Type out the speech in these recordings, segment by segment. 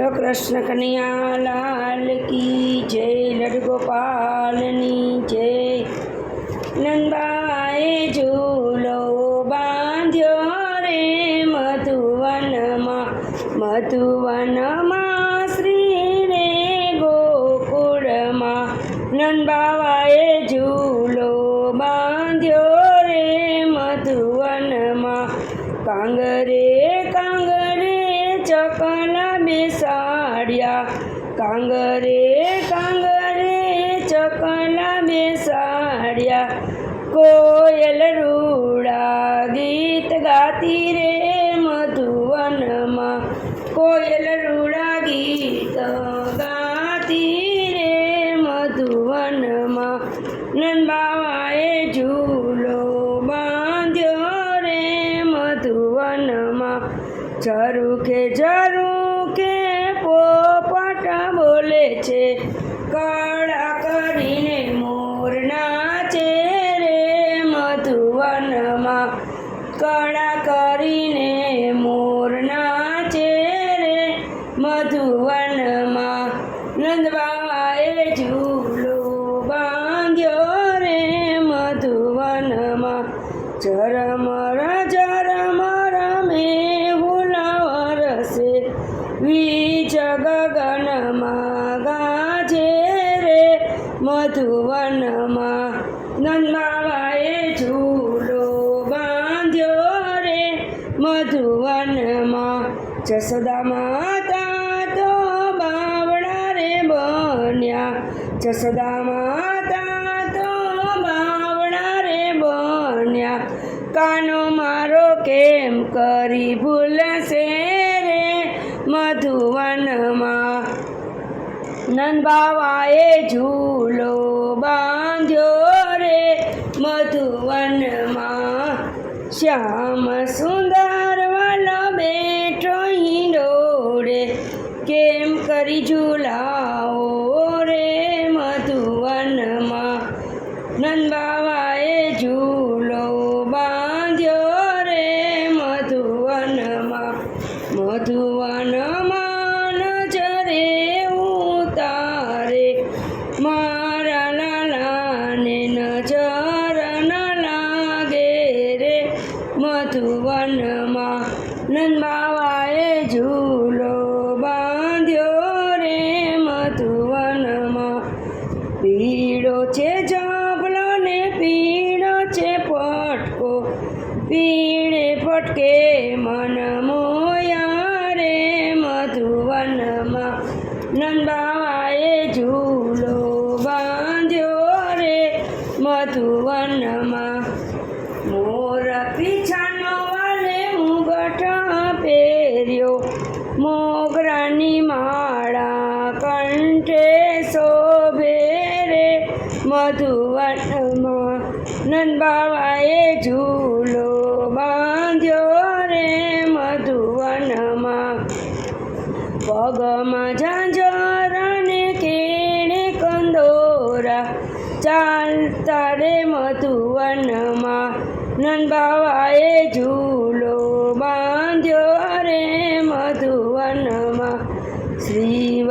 લો કૃષ્ણ કનૈયા લાલ કી જય લડ ગોપાલની જય. નંદાએ ઝૂલો બાંધ્યો રે મધુવનમાં મધુવનમાં. કાંગરે કાંગરે ચકલા બેસાડ્યા. કોયલ રૂડા ગીત ગાતી રે મધુવનમાં. કોયલ રૂડા ગીત ગાતી રે મધુવનમાં. નંદબાવાએ ઝૂલો બાંધ્યો રે મધુવનમાં. ઝરૂખે ઝરૂખે બોલે છે મધુવનમાં નંદબાવાએ ઝૂલો બાંધ્યો રે મધુવનમાં. જસોદા માતા તો બાવડા રે બન્યા. જસોદા માતા તો બાવડા રે બન્યા. કાનો મારો કેમ કરી ભૂલશે રે મધુવનમાં? નંદબાવાએ ઝૂલો બા મધુવનમાં શ્યામ સુંદર વાલો બેઠો હિંડોળે. કેમ કરી ઝુલાવો રે મધુવનમાં? નંદબાવાએ મધુવનમાં નંદબાવાએ ઝૂલો બાંધ્યો રે મધુવનમાં. પીળો છે જાબલો ને પીળો છે પટકો પીળે પટકે મધુવનમાં નંદબાવાએ ઝૂલો બાંધ્યો રે મધુવનમાં. પગમાં ઝાંઝર કેળે કંદોરા ચાલતા રે મધુવનમાં. નંદબાવાએ ઝૂલો બાંધ્યો રે મધુવનમાં. શ્રી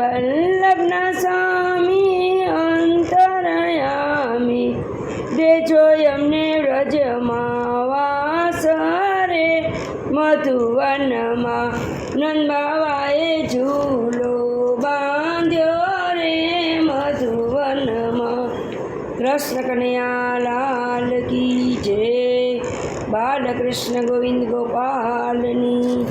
એમને વ્રજમાં વાસ રે મધુવનમાં નંદબાવાએ ઝૂલો બાંધ્યો રે મધુવનમાં. કૃષ્ણ કનૈયાલાલ કી જય બાલકૃષ્ણ ગોવિંદ ગોપાલની